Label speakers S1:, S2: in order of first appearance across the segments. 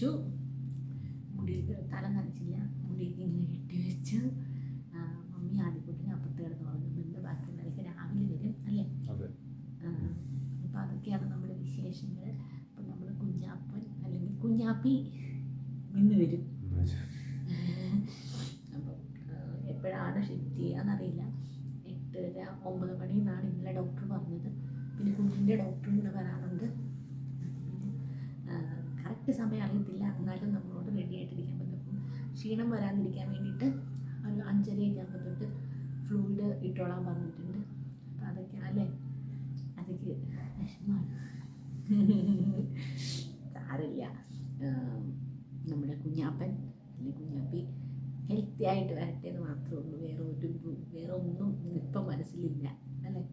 S1: കുളിച്ചു
S2: മുടി തല നനച്ചില്ല. മുടിയൊക്കെ ഇങ്ങനെ കെട്ടി വെച്ച്. മമ്മി ആദ്യക്കുട്ടിനെ അപ്പുറത്ത് കിടന്ന് ഉറങ്ങുന്നുണ്ട് നിലയ്ക്ക് രാവിലെ വരും അല്ലേ? അപ്പൊ അതൊക്കെയാണ് നമ്മുടെ വിശേഷങ്ങൾ അപ്പം നമ്മൾ കുഞ്ഞാപ്പൻ അല്ലെങ്കിൽ കുഞ്ഞാപ്പി നിന്ന് വരും. അപ്പം എപ്പോഴാണ് ഷിഫ്റ്റ് ചെയ്യാന്നറിയില്ല. എട്ടര ഒമ്പത് മണി എന്നാണ് ഇന്നലെ ഡോക്ടർ പറഞ്ഞത്. പിന്നെ കുഞ്ഞിന്റെ ഡോക്ടറും കൂടെ വരാനുണ്ട് കറക്റ്റ് സമയം അറിയത്തില്ല. എന്നാലും നമ്മളോട് റെഡി ആയിട്ടിരിക്കാൻ പറ്റും. അപ്പം ക്ഷീണം വരാതിരിക്കാൻ വേണ്ടിയിട്ട് ഒരു അഞ്ചരയൊക്കെ ആകുമ്പോൾ തൊട്ട് ഫ്ലൂയിഡ് ഇട്ടോളാൻ പറഞ്ഞിട്ടുണ്ട്. അപ്പം അതൊക്കെ അല്ലേ? അതൊക്കെ വിഷമാണ് സാരമില്ല. ആം, നമ്മുടെ കുഞ്ഞാപ്പൻ അല്ലെങ്കിൽ കുഞ്ഞാപ്പി ഹെൽത്തി ആയിട്ട് വരട്ടെ എന്ന് മാത്രമേ ഉള്ളൂ. വേറെ ഒരു വേറെ ഒന്നും ഇപ്പം മനസ്സിലില്ല. അല്ലേ?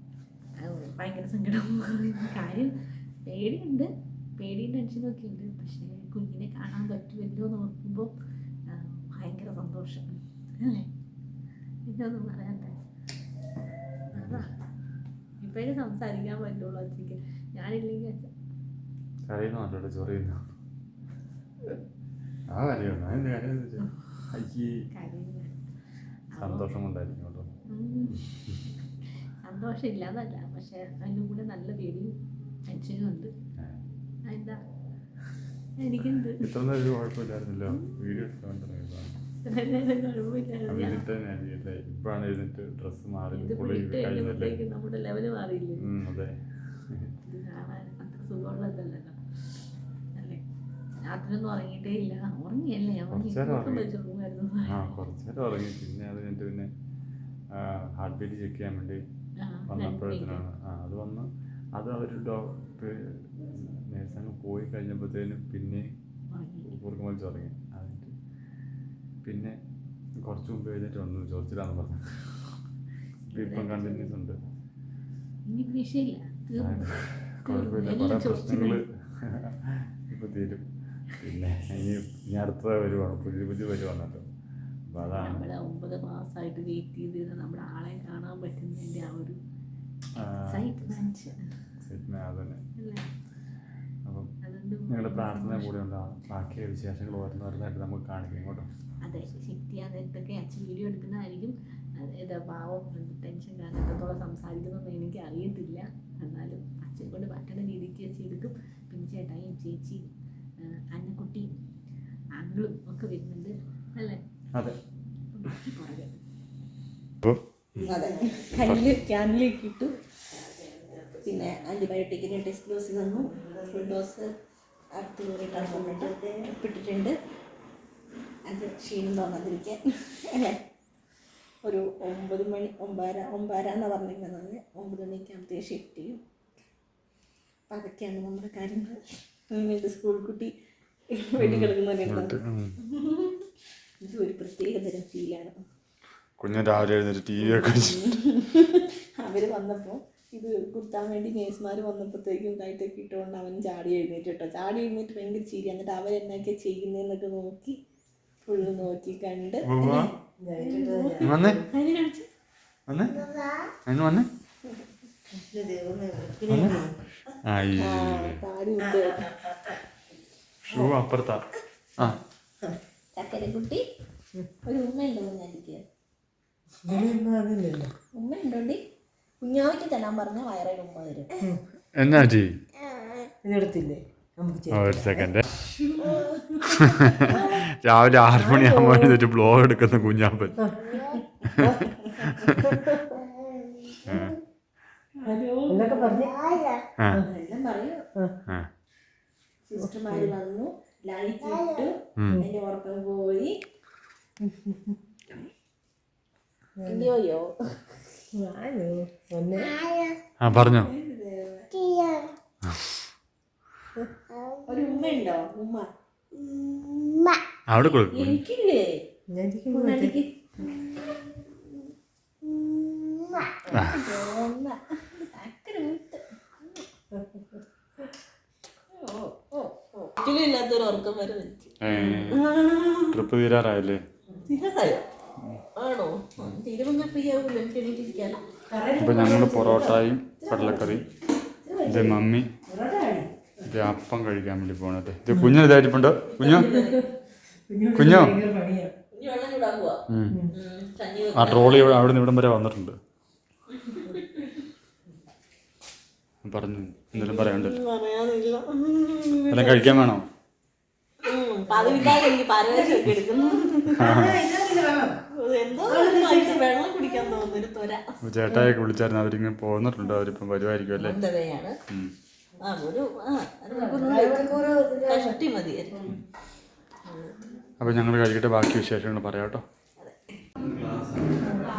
S2: ഭയങ്കര സങ്കടം. കാര്യം പേടിയുണ്ട്. പേടിയും ടെൻഷനും ഒക്കെ ഉണ്ട് പക്ഷേ കുഞ്ഞിനെ കാണാൻ പറ്റുമല്ലോ എന്ന് ഓർക്കുമ്പോൾ ഭയങ്കര സന്തോഷം. അല്ലേ? ഇതൊന്നും പറയാണ്ടേ? ഇപ്പോഴും സംസാരിക്കാൻ പറ്റുള്ളൂ അച്ഛക്ക്. ഞാനില്ലെങ്കിൽ അച്ഛൻ
S1: ചൊറിയുന്നു? ആ കരയുന്നു. കാര്യം സന്തോഷം കൊണ്ടായിരിക്കും കേട്ടോ.
S2: ഉം. സന്തോഷം ഇല്ലാന്നല്ല. പക്ഷെ അതിനും കൂടെ നല്ല പേടിയും ടെൻഷനും ഉണ്ട്. എന്താ എനിക്കുണ്ട്
S1: ഇത്ര നേരം ഒരു കുഴപ്പമില്ലായിരുന്നല്ലോ. വീഡിയോ ഇപ്പോഴാണ് എഴുന്നേറ്റ് ഡ്രസ്സ് മാറി
S2: നമ്മുടെ ലെവൽ മാറിയില്ലേ?
S1: അതെ.
S2: സുഖമുള്ളതല്ലല്ലോ രാത്രിയൊന്നും ഉറങ്ങിയിട്ടേ ഇല്ല. ഉറങ്ങിയല്ലേ? ഉറങ്ങി.
S1: കുറച്ച് നേരം
S2: ഉറക്കം
S1: ഉറങ്ങി. പിന്നെ അത് കഴിഞ്ഞിട്ട് പിന്നെ ഹാർട്ട് ബീറ്റ് ചെക്ക് ചെയ്യാൻ വേണ്ടി വന്നപ്പോഴത്തേനാണ് അത് വന്ന് അത് അവർ ഡോക്ടർ നേഴ്സ് അങ്ങ് പോയി കഴിഞ്ഞപ്പോഴത്തേനും പിന്നെ കുറുക്ക് വലിച്ച് തുടങ്ങി. അതിട്ട് പിന്നെ കുറച്ച് മുമ്പ് എഴുന്നേറ്റ് വന്നു ചോദിച്ചിട്ടാന്ന് പറഞ്ഞു. ഇപ്പം കണ്ടിന്യൂസ് ഉണ്ട്. കുഴപ്പമില്ല. കുറേ. പ്രശ്നങ്ങൾ ഇപ്പം തീരും. പിന്നെ ഇനി ഇനി അടുത്ത വരുവാണ്. പുതിയ പുതിയ വരുവാണല്ലോ അപ്പം അതാണ്.
S2: നമ്മളെ ഒമ്പത് മാസമായിട്ട് വെയിറ്റ് ചെയ്ത് നമ്മുടെ ആളെ കാണാൻ പറ്റുന്നതിന്റെ ആ ഒരു
S1: അതന്നെ. അപ്പം നിങ്ങളുടെ പ്രാർത്ഥന കൂടെ ഉണ്ടാവും ബാക്കി വിശേഷങ്ങൾ വരുന്ന വരുന്നതായിട്ട് നമുക്ക് കാണിക്കും കേട്ടോ.
S2: അതെ ശക്തി അതൊക്കെ അച്ഛൻ വീഡിയോ എടുക്കുന്നതായിരിക്കും. ഇത് പാവം ടെൻഷൻ കാരണം എത്രത്തോളം സംസാരിക്കുന്നതെന്ന് എനിക്ക് അറിയത്തില്ല. എന്നാലും അച്ഛൻ കൊണ്ട് പറ്റുന്ന രീതിക്ക് വെച്ച് എടുക്കും. പിന്നെ ചേട്ടായും ചേച്ചി അന്നക്കുട്ടിയും ആങ്ങളും ഒക്കെ വരുന്നുണ്ട്. അല്ലേ?
S1: അതെ.
S2: കല്ല് ക്യാനിലേക്ക് ഇട്ടു. പിന്നെ ആന്റിബയോട്ടിക്കിന് ടെസ്റ്റ് ഡോസ് തന്നു. ഫുൾ ഡോസ് അടുത്ത് കയറിയിട്ടാണ് കൊണ്ടിട്ട് ഇട്ടിട്ടുണ്ട്. അത് ക്ഷീണം തോന്നാതിരിക്കാൻ അല്ലേ? ഒരു ഒമ്പത് മണി ഒമ്പതര ഒമ്പതര എന്നാണ് പറഞ്ഞിരിക്കുന്നത് ഒമ്പത് മണിക്ക് ആകുമ്പോഴത്തേക്ക് ഷിഫ്റ്റ് ചെയ്യും. അപ്പം അതൊക്കെയാണ് നമ്മുടെ കാര്യങ്ങൾ. എന്റെ സ്കൂൾ കുട്ടി വെട്ടി കിടക്കുന്നവരുണ്ട് ഇത് ഒരു പ്രത്യേക തരം ഫീലാണ്
S1: കുഞ്ഞ് രാവിലെ എഴുന്നേറ്റ് ടി വി ഒക്കെ
S2: അവർ വന്നപ്പോൾ ഇത് കുത്താൻ വേണ്ടി നേഴ്സുമാർ വന്നപ്പോഴത്തേക്കും കൈത്തൊക്കെ ഇട്ടുകൊണ്ട് അവൻ ചാടി എഴുന്നേറ്റ് കേട്ടോ. ചാടി എഴുന്നേറ്റ് ഭയങ്കര ചിരി. എന്നിട്ട് അവരെന്നൊക്കെ ചെയ്യുന്നതെന്നൊക്കെ നോക്കി ഫുള്ള് നോക്കി കണ്ട്.
S1: ഷൂ അപ്പുറത്താ. ആ.
S2: ചക്കരക്കുട്ടി ഒരു ഉമ്മ ഉണ്ടോ ഉമ്മ ഉണ്ടോണ്ടി കുഞ്ഞാവയ്ക്ക് തരാൻ പറഞ്ഞ വയറിന് ഉമ്മ തരും
S1: എന്നാ ചീ
S3: ഇതെടുത്തില്ലേ?
S1: ഒരു സെക്കൻഡ് രാവിലെ ആറ് മണിയാകുമ്പോൾ എഴുന്നേറ്റ് ബ്ലോഗ് എടുക്കുന്ന കുഞ്ഞാപ്പൻ.
S2: സിസ്റ്റർമാര് വന്നു ലൈറ്റ് ഇട്ടു
S1: ഉം.
S2: എന്റെ ഉറക്കം പോയി.
S1: ആ പറഞ്ഞോ. അവിടെ കൊടുക്കും. ട്രിപ്പ് തീരാറായല്ലേ?
S4: തീരാറായോ? ആണോ? ആ, തീരുമെന്നാ ഫ്രീ എനിക്ക്
S1: അപ്പൊ ഞങ്ങൾ പൊറോട്ടയും കടലക്കറി ഇത് മമ്മി ഇത് അപ്പം കഴിക്കാൻ വേണ്ടി പോണത്. ഇത് കുഞ്ഞു? ഇതായിരിപ്പുണ്ടോ കുഞ്ഞു? കുഞ്ഞോ ആ ട്രോളി അവിടെ നിന്ന് ഇവിടം വരെ വന്നിട്ടുണ്ട്. പറഞ്ഞു എന്തെങ്കിലും
S4: പറയാണ്ട്
S1: എല്ലാം കഴിക്കാൻ വേണോ?
S4: പതിവില്ലാതെ എനിക്ക് പരവേശമൊക്കെ എടുക്കുന്നു.
S1: ചേട്ടായൊക്കെ വിളിച്ചായിരുന്നു അവരിങ്ങനെ പോന്നിട്ടുണ്ട് അവരിപ്പം വരുമായിരിക്കും അല്ലേ? അപ്പൊ ഞങ്ങൾ കഴിക്കട്ടെ ബാക്കി വിശേഷങ്ങൾ പറയാം കേട്ടോ.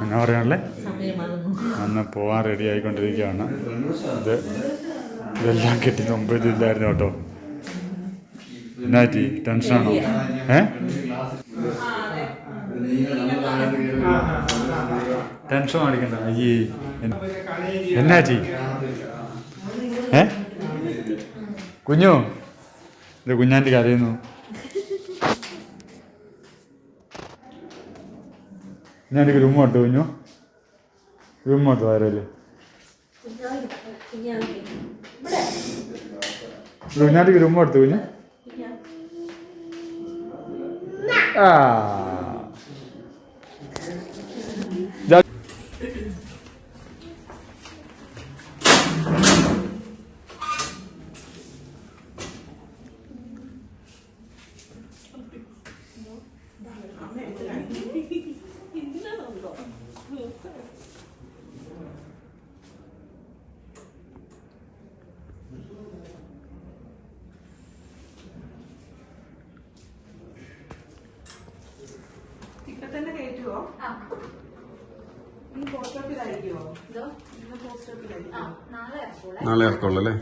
S1: എന്നാ പറയാനല്ലേ? അന്ന് പോവാൻ റെഡി ആയിക്കൊണ്ടിരിക്കുകയാണ്. ഇത് ഇതെല്ലാം കെട്ടി മുമ്പ് ഇതില്ലായിരുന്നു കേട്ടോ. എന്നാറ്റി ടെൻഷനാണോ? ഏ? ടെൻഷൻ അടിക്കണ്ട. അയ്യേ എന്നാറ്റി ഏ? കുഞ്ഞു? ഇത് കുഞ്ഞാന്റെ കരയുന്നു. ഞാൻ റൂം കേട്ടോ കുഞ്ഞു. റൂം കേട്ടോ ആരല്ലേ കുഞ്ഞാന്റെ റൂം എടുത്തു കുഞ്ഞു. ആ.
S5: നാളെ ഇറക്കുള്ളൂ അല്ലേ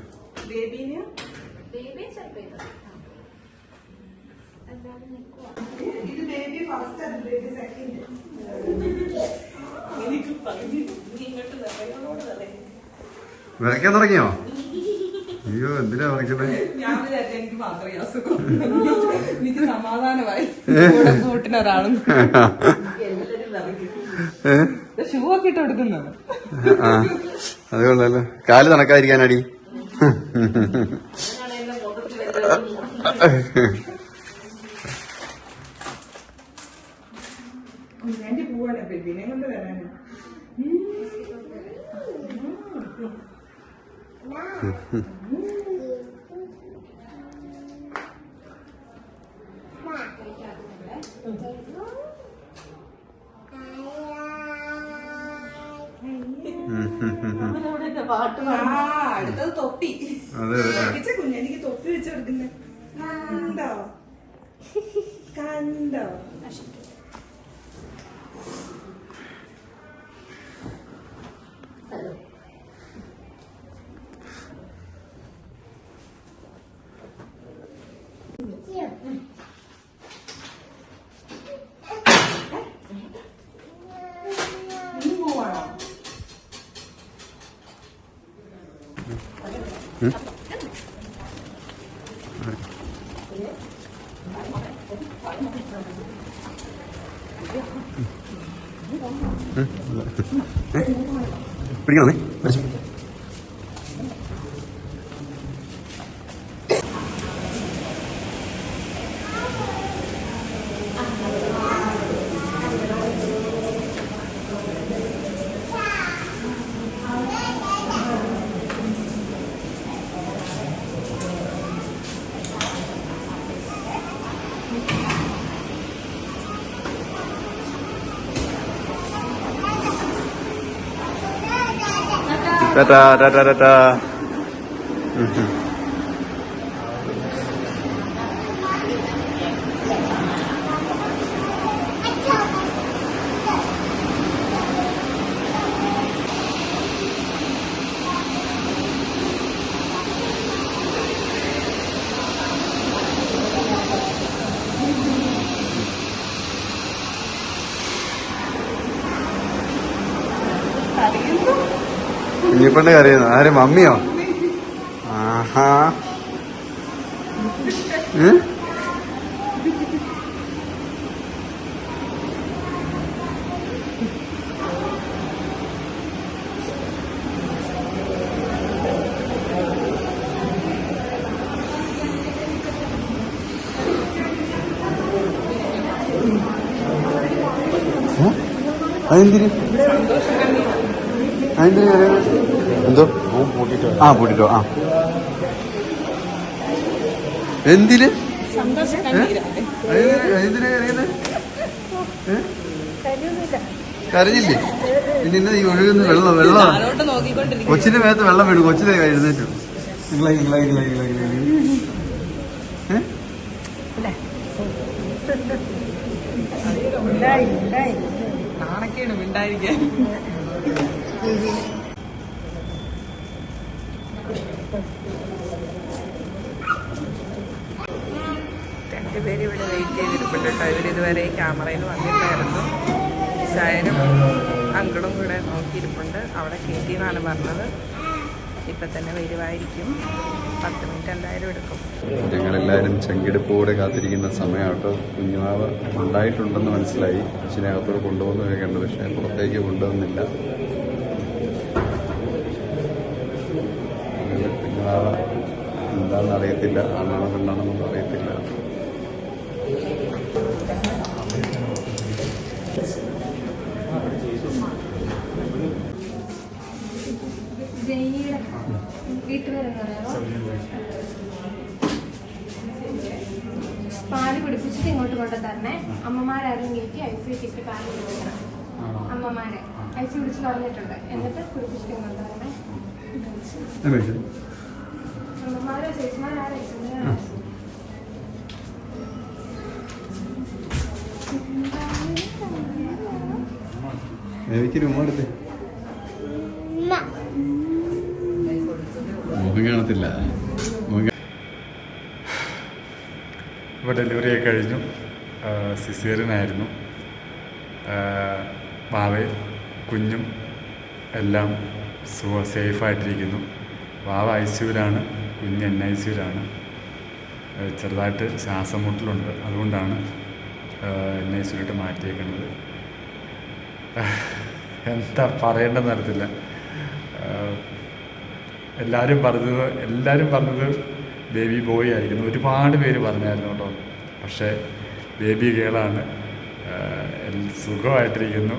S5: വിറയ്ക്കാൻ തുടങ്ങിയോ? അയ്യോ എന്തിനാ വിറയ്ക്കണേ
S6: ഞാൻ വിചാരിച്ചു എനിക്ക് മാത്രമേ അസുഖം. എനിക്ക് സമാധാനമായി. ഒരാളും. ഒരാളും ഷൂ ഒക്കെ ഇട്ട് കൊടുക്കുന്നത്
S5: ആ. അത് കൊള്ളാലോ കാൽ തണക്കാതിരിക്കാനടി
S6: Thank പോവാണ് ബേബിനെ കൊണ്ട് വരാനാ
S4: പാട്ട്
S6: ആ അടുത്തത് തൊപ്പി.
S5: അതെ അതെ.
S6: പഠിച്ച എനിക്ക് തൊപ്പി വെച്ച് കൊടുക്കുന്നേ. ¿Eh? Perdóname,
S5: parece. പിടിച്ചു ടാറ്റാ ടാറ്റാ ടാറ്റാ കുഞ്ഞിപ്പെണ്ണ് കരയുന്നു ആര് മമ്മിയോ? ആഹാ? അതെന്തിന്? അതെന്തിന്? എന്തോ? ആ പൂട്ടിട്ടോ ആ. എന്തിൽ? കരഞ്ഞില്ലേ? പിന്നെ ഇന്ന് ഈ ഒഴുകുന്ന വെള്ളം വെള്ളം. കൊച്ചിന്റെ മേത്ത് വെള്ളം വീണു കൊച്ചിനെ എഴുന്നേറ്റു. ഇങ്ങളായി ഇങ്ങളായി ഇങ്ങളായി ഇങ്ങളായി ഏ?
S6: നാണക്കേട് മിണ്ടായിരിക്കാൻ രണ്ടുപേരും ഇവിടെ വെയിറ്റ് ചെയ്തിരിപ്പുണ്ട് കേട്ടോ. ഇവർ ഇതുവരെ ക്യാമറയിൽ വന്നിട്ടായിരുന്നു ഷായനും അങ്കിളും കൂടെ നോക്കിയിരിപ്പുണ്ട്. അവിടെ കയറ്റി എന്നാണ് പറഞ്ഞത്. ഇപ്പം തന്നെ വരുമായിരിക്കും പത്ത് മിനിറ്റ് എന്തായാലും എടുക്കും.
S5: ഞങ്ങളെല്ലാവരും ചെങ്കെടുപ്പോടെ കാത്തിരിക്കുന്ന സമയമാട്ടോ. കുഞ്ഞുമാവ് ഉണ്ടായിട്ടുണ്ടെന്ന് മനസ്സിലായി. അച്ഛനകത്തോട് കൊണ്ടുവന്ന് വെക്കേണ്ടത് പക്ഷേ പുറത്തേക്ക് കൊണ്ടുവന്നില്ല അങ്ങനെ കുഞ്ഞുമാവ എന്താണെന്ന് അറിയത്തില്ല. ആണാണോ പെണ്ണാണെന്നൊന്നും അറിയത്തില്ല.
S7: പാൽ കുടിപ്പിച്ചിട്ട് ഇങ്ങോട്ട് കൊണ്ടു തരണേ. അമ്മമാരാരും എനിക്ക് ഐ സി കിട്ടി പാൽ കുടിക്കണം. അമ്മമാരെ. ഐ സി കുടിച്ച് പറഞ്ഞിട്ടുണ്ട്. എന്നിട്ട് കുടിപ്പിച്ചിട്ട് ഇങ്ങോട്ട് തരണേ അമ്മമാരോ ചേച്ചിമാരാരോ
S5: എനിക്ക് രൂപമെടുത്തേ മുഖം കാണത്തില്ല.
S1: ഇപ്പോൾ ഡെലിവറി ഒക്കെ കഴിഞ്ഞു. സിസേറിനായിരുന്നു വാവയും കുഞ്ഞും എല്ലാം സുഖ സേഫായിട്ടിരിക്കുന്നു വാവ ഐ സിയുലാണ് കുഞ്ഞ് എൻ ഐ സിയിലാണ് ചെറുതായിട്ട് ശ്വാസം മുട്ടലുണ്ട്. അതുകൊണ്ടാണ് എൻ ഐ സിയിലോട്ട് മാറ്റിയേക്കുന്നത്. എന്താ പറയേണ്ടെന്ന് അറിയത്തില്ല. എല്ലാവരും പറഞ്ഞത് എല്ലാവരും പറഞ്ഞത് ബേബി ബോയ് ആയിരിക്കുന്നു. ഒരുപാട് പേര് പറഞ്ഞായിരുന്നു കേട്ടോ. പക്ഷേ ബേബി ഗേളാണ്. സുഖമായിട്ടിരിക്കുന്നു.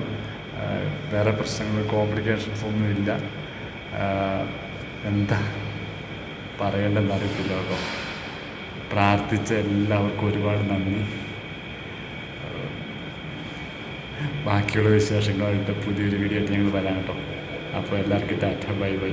S1: വേറെ പ്രശ്നങ്ങൾ കോംപ്ലിക്കേഷൻസ് ഒന്നുമില്ല എന്താ പറയേണ്ടതെന്ന് അറിയത്തില്ല കേട്ടോ. പ്രാർത്ഥിച്ച എല്ലാവർക്കും ഒരുപാട് നന്ദി. ബാക്കിയുള്ള വിശേഷങ്ങളായിട്ട് പുതിയൊരു വീഡിയോ ഞങ്ങൾ വരാം കേട്ടോ. അപ്പോൾ എല്ലാവർക്കും ടാറ്റ ബൈ ബൈ.